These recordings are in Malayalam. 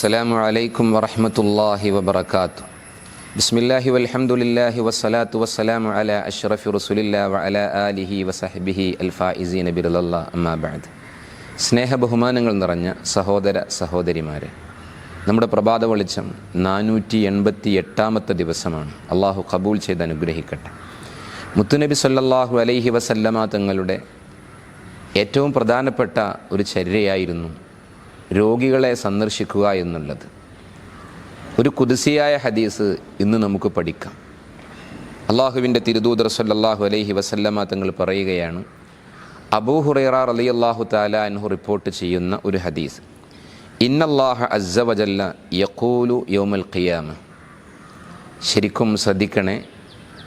അസ്സലാമു അലൈക്കും വറഹമത്തല്ലാഹി വബർക്കാത്തു ബിസ്മില്ലാഹി വൽഹംദുലില്ലാഹി വസ്സലാത്തു വസ്സലാമു അല അഷ്റഫി റസുലില്ലാ വഅല ആലിഹി വസഹബിഹി അൽഫായിസീൻ ബിറലല്ലാ അമ്മാബാദ് സ്നേഹ ബഹുമാനങ്ങൾ നിറഞ്ഞ സഹോദര സഹോദരിമാരെ നമ്മുടെ പ്രഭാത വെളിച്ചം നാനൂറ്റി എൺപത്തി എട്ടാമത്തെ ദിവസമാണ്. അള്ളാഹു കബൂൽ ചെയ്ത് അനുഗ്രഹിക്കട്ടെ. മുത്തുനബി സല്ലാഹു അലൈഹി വസല്ലമ തങ്ങളുടെ ഏറ്റവും പ്രധാനപ്പെട്ട ഒരു ചര്യയായിരുന്നു രോഗികളെ സന്ദർശിക്കുക എന്നുള്ളത്. ഒരു കുതിസിയായ ഹദീസ് ഇന്ന് നമുക്ക് പഠിക്കാം. അള്ളാഹുവിന്റെ തിരുദൂതർ സല്ലാഹു അലൈഹി വസല്ലമ തങ്ങൾ പറയുകയാണ് അബൂ ഹുറൈറ അലി അള്ളാഹു താല അൻഹു റിപ്പോർട്ട് ചെയ്യുന്ന ഒരു ഹദീസ് ഇന്നല്ലാഹ അസ്സവജല്ല യഖൂലു യോമൽ ഖിയാമ. ശരിക്കും ശ്രദ്ധിക്കണേ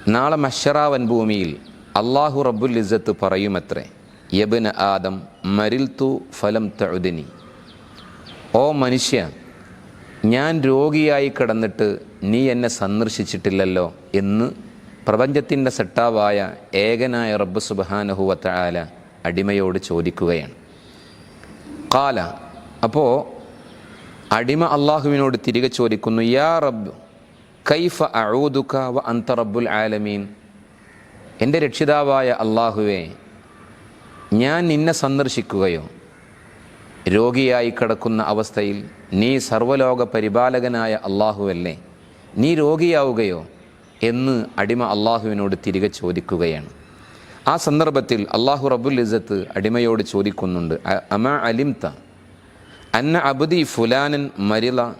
നാളെ മഷറാവൻ ഭൂമിയിൽ അള്ളാഹു റബ്ബുൽ ഇസ്സത്ത് പറയുമത്രേ യബിന് ആദം മരിൽ തു ഫലം തഴുതിനി ഓ മനുഷ്യ ഞാൻ രോഗിയായി കിടന്നിട്ട് നീ എന്നെ സന്ദർശിച്ചിട്ടില്ലല്ലോ എന്ന് പ്രപഞ്ചത്തിന്റെ സെട്ടാവായ ഏകനായ റബ്ബ് സുബാനഹുവത്ത ആല അടിമയോട് ചോദിക്കുകയാണ്. കാല അപ്പോൾ അടിമ അള്ളാഹുവിനോട് തിരികെ ചോദിക്കുന്നു യാ റബ്ബ് കൈഫ അഴൂദുക വ അന്ത റബ്ബുൽ ആലമീൻ? എന്റെ രക്ഷിതാവായ അള്ളാഹുവേ ഞാൻ നിന്നെ സന്ദർശിക്കുകയോ രോഗിയായി കിടക്കുന്ന അവസ്ഥയിൽ നീ സർവലോക പരിപാലകനായ അള്ളാഹുവല്ലേ? നീ രോഗിയാവുകയോ? എന്ന് അടിമ അള്ളാഹുവിനോട് തിരികെ ചോദിക്കുകയാണ്. ആ സന്ദർഭത്തിൽ അള്ളാഹു റബുൽ ഇസത്ത് അടിമയോട് ചോദിക്കുന്നുണ്ട് "അ- അമ അലിംത? അന്ന അബുദി ഫുലാനൻ മരില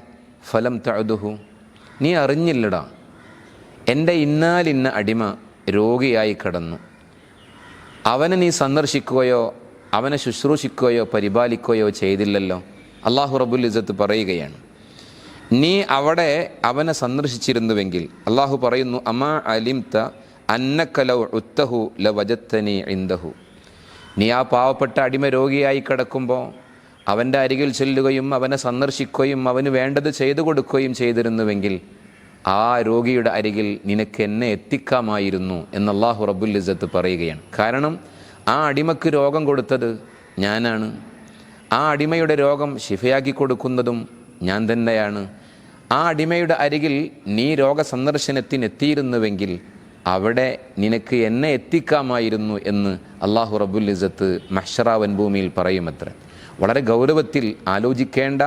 ഫലം തഴുതുഹു നീ അറിഞ്ഞില്ലടാ. എന്റെ ഇന്നാലിന്ന അടിമ രോഗിയായി കിടന്നു. അവനെ നീ സന്ദർശിക്കുകയോ അവനെ ശുശ്രൂഷിക്കുകയോ പരിപാലിക്കുകയോ ചെയ്തില്ലല്ലോ. അള്ളാഹു റബുൽ ഇസത്ത് പറയുകയാണ് നീ അവിടെ അവനെ സന്ദർശിച്ചിരുന്നുവെങ്കിൽ അള്ളാഹു പറയുന്നു അമാ അലിംത അന്നക്കലൗ ഉത്തഹു ല വജത്തനി ഇന്ദഹു നീ ആ പാവപ്പെട്ട അടിമ രോഗിയായി കിടക്കുമ്പോൾ അവന്റെ അരികിൽ ചെല്ലുകയും അവനെ സന്ദർശിക്കുകയും അവന് വേണ്ടത് ചെയ്തു കൊടുക്കുകയും ചെയ്തിരുന്നുവെങ്കിൽ ആ രോഗിയുടെ അരികിൽ നിനക്ക് എന്നെ എത്തിക്കാമായിരുന്നു എന്ന് അള്ളാഹു റബ്ബുൽ ഇസ്സത്ത് പറയുകയാണ്. കാരണം ആ അടിമക്ക് രോഗം കൊടുത്തത് ഞാനാണ്. ആ അടിമയുടെ രോഗം ശിഫയാക്കി കൊടുക്കുന്നതും ഞാൻ തന്നെയാണ്. ആ അടിമയുടെ അരികിൽ നീ രോഗസന്ദർശനത്തിനെത്തിയിരുന്നുവെങ്കിൽ അവിടെ നിനക്ക് എന്നെ എത്തിക്കാമായിരുന്നു എന്ന് അള്ളാഹു റബുൽ ഇസത്ത് മഹ്ഷറാവൻ ഭൂമിയിൽ പറയുമത്ര. വളരെ ഗൗരവത്തിൽ ആലോചിക്കേണ്ട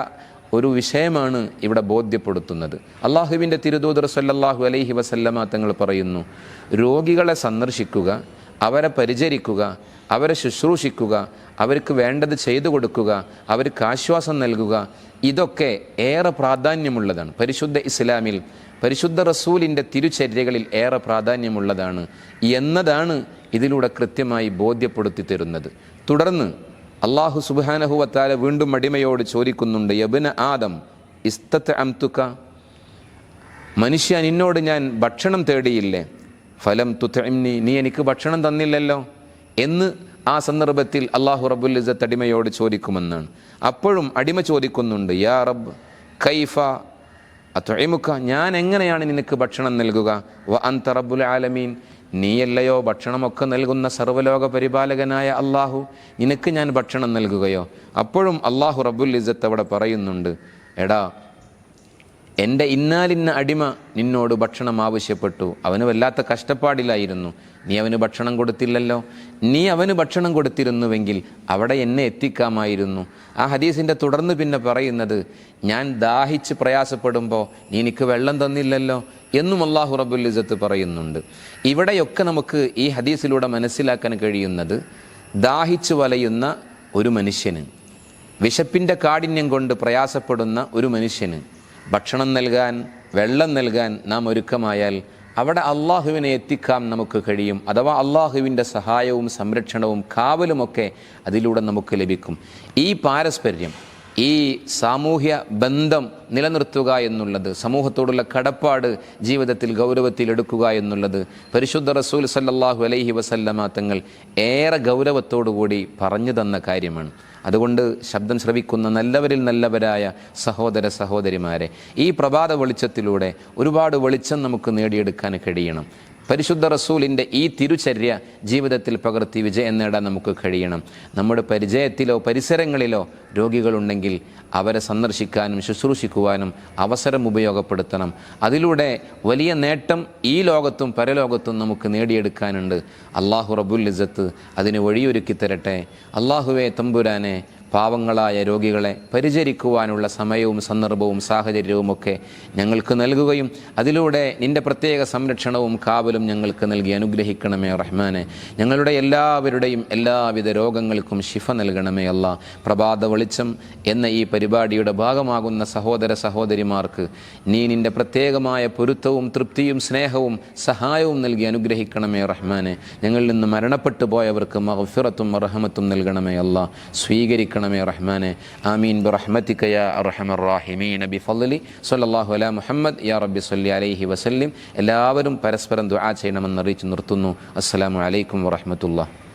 ഒരു വിഷയമാണ് ഇവിടെ ബോധ്യപ്പെടുത്തുന്നത്. അള്ളാഹുവിന്റെ തിരുദൂതർ സല്ലാഹു അലൈഹി വസല്ലമ തങ്ങൾ പറയുന്നു രോഗികളെ സന്ദർശിക്കുക അവരെ പരിചരിക്കുക അവരെ ശുശ്രൂഷിക്കുക അവർക്ക് വേണ്ടത് ചെയ്തു കൊടുക്കുക അവർക്ക് ആശ്വാസം നൽകുക ഇതൊക്കെ ഏറെ പ്രാധാന്യമുള്ളതാണ്. പരിശുദ്ധ ഇസ്ലാമിൽ പരിശുദ്ധ റസൂലിന്റെ തിരുചര്യകളിൽ ഏറെ പ്രാധാന്യമുള്ളതാണ് എന്നതാണ് ഇതിലൂടെ കൃത്യമായി ബോധ്യപ്പെടുത്തി തരുന്നത്. തുടർന്ന് അള്ളാഹു സുബാനഹുവത്താല വീണ്ടും അടിമയോട് ചോദിക്കുന്നുണ്ട് യബിന ആദം ഇസ്തത്ത് അംതുക്ക മനുഷ്യ നിന്നോട് ഞാൻ ഭക്ഷണം തേടിയില്ലേ? ഫലം തുത്തഇംനി നീ എനിക്ക് ഭക്ഷണം തന്നില്ലല്ലോ എന്ന് ആ സന്ദർഭത്തിൽ അള്ളാഹു റബ്ബുൽ ഇസ്സത്ത് അടിമയോട് ചോദിക്കുമെന്നാണ്. അപ്പോഴും അടിമ ചോദിക്കുന്നുണ്ട് യാ റബ് കൈഫ അത്തൊഴിമുക്ക ഞാൻ എങ്ങനെയാണ് നിനക്ക് ഭക്ഷണം നൽകുക? വ അന്ത റബ്ബുൽ ആലമീൻ നീയല്ലയോ ഭക്ഷണമൊക്കെ നൽകുന്ന സർവലോക പരിപാലകനായ അള്ളാഹു നിനക്ക് ഞാൻ ഭക്ഷണം നൽകുകയോ? അപ്പോഴും അള്ളാഹു റബ്ബുൽ ഇസത്ത് അവിടെ പറയുന്നുണ്ട് എടാ എന്റെ ഇന്നാലിന്ന അടിമ നിന്നോട് ഭക്ഷണം ആവശ്യപ്പെട്ടു. അവന് വല്ലാത്ത കഷ്ടപ്പാടിലായിരുന്നു. നീ അവന് ഭക്ഷണം കൊടുത്തില്ലല്ലോ? നീ അവന് ഭക്ഷണം കൊടുത്തിരുന്നുവെങ്കിൽ അവിടെ എന്നെ എത്തിക്കാമായിരുന്നു. ആ ഹദീസിന്റെ തുടർന്ന് പിന്നെ പറയുന്നത് ഞാൻ ദാഹിച്ച് പ്രയാസപ്പെടുമ്പോൾ നീ എനിക്ക് വെള്ളം തന്നില്ലല്ലോ? എന്നും അള്ളാഹു റബുല്ലിസത്ത് പറയുന്നുണ്ട്. ഇവിടെയൊക്കെ നമുക്ക് ഈ ഹദീസിലൂടെ മനസ്സിലാക്കാൻ കഴിയുന്നത് ദാഹിച്ചു വലയുന്ന ഒരു മനുഷ്യന് വിശപ്പിന്റെ കാഠിന്യം കൊണ്ട് പ്രയാസപ്പെടുന്ന ഒരു മനുഷ്യന് ഭക്ഷണം നൽകാൻ വെള്ളം നൽകാൻ നാം ഒരുക്കമായാൽ അവിടെ അള്ളാഹുവിനെ എത്തിക്കാൻ നമുക്ക് കഴിയും. അഥവാ അള്ളാഹുവിന്റെ സഹായവും സംരക്ഷണവും കാവലുമൊക്കെ അതിലൂടെ നമുക്ക് ലഭിക്കും. ഈ പാരസ്പര്യം ഈ സാമൂഹ്യ ബന്ധം നിലനിർത്തുക എന്നുള്ളത് സമൂഹത്തോടുള്ള കടപ്പാട് ജീവിതത്തിൽ ഗൗരവത്തിൽ എടുക്കുക എന്നുള്ളത് പരിശുദ്ധ റസൂൽ സല്ലാഹു അലൈഹി വസല്ലമ തങ്ങൾ ഏറെ ഗൗരവത്തോടുകൂടി പറഞ്ഞു തന്ന കാര്യമാണ്. അതുകൊണ്ട് ശബ്ദം ശ്രവിക്കുന്ന നല്ലവരിൽ നല്ലവരായ സഹോദര സഹോദരിമാരെ ഈ പ്രഭാത വെളിച്ചത്തിലൂടെ ഒരുപാട് വെളിച്ചം നമുക്ക് നേടിയെടുക്കാൻ കഴിയണം. പരിശുദ്ധ റസൂലിന്റെ ഈ തിരുചര്യ ജീവിതത്തിൽ പകർത്തി വിജയം നേടാൻ നമുക്ക് കഴിയണം. നമ്മുടെ പരിചയത്തിലോ പരിസരങ്ങളിലോ രോഗികളുണ്ടെങ്കിൽ അവരെ സന്ദർശിക്കാനും ശുശ്രൂഷിക്കുവാനും അവസരം ഉപയോഗപ്പെടുത്തണം. അതിലൂടെ വലിയ നേട്ടം ഈ ലോകത്തും പരലോകത്തും നമുക്ക് നേടിയെടുക്കാനുണ്ട്. അള്ളാഹു റബുൽ ഇസത്ത് അതിന് വഴിയൊരുക്കി തരട്ടെ. അള്ളാഹുവെ തമ്പുരാനെ പാവങ്ങളായ രോഗികളെ പരിചരിക്കുവാനുള്ള സമയവും സന്ദർഭവും സാഹചര്യവും ഒക്കെ ഞങ്ങൾക്ക് നൽകുകയും അതിലൂടെ നിന്റെ പ്രത്യേക സംരക്ഷണവും കാവലും ഞങ്ങൾക്ക് നൽകി അനുഗ്രഹിക്കണമേ റഹ്മാനെ. ഞങ്ങളുടെ എല്ലാവരുടെയും എല്ലാവിധ രോഗങ്ങൾക്കും ശിഫ നൽകണമേ അല്ല. പ്രഭാത വെളിച്ചം എന്ന ഈ പരിപാടിയുടെ ഭാഗമാകുന്ന സഹോദര സഹോദരിമാർക്ക് നീ നിന്റെ പ്രത്യേകമായ പൊരുത്തവും തൃപ്തിയും സ്നേഹവും സഹായവും നൽകി അനുഗ്രഹിക്കണമേ റഹ്മാനെ. ഞങ്ങളിൽ നിന്ന് മരണപ്പെട്ടു പോയവർക്ക് മഹഫിറത്തും റഹമത്തും നൽകണമേ അല്ല. സ്വീകരിക്കണമേ റഹ്മാനെ. ആമീൻ ബിറഹ്മതിക യാ അർഹമർ റാഹിമീൻ. ഫല്ലി സ്വല്ലല്ലാഹു അലാ മുഹമ്മദ്. യാ റബ്ബി സല്ലി അലൈഹി വസല്ലിം. എല്ലാവരും പരസ്പരം ദുആ ചെയ്യണമെന്ന് അറിയിച്ചു നിർത്തുന്നു. അസ്സലാമു അലൈക്കും വറഹ്മത്തുള്ളാഹി.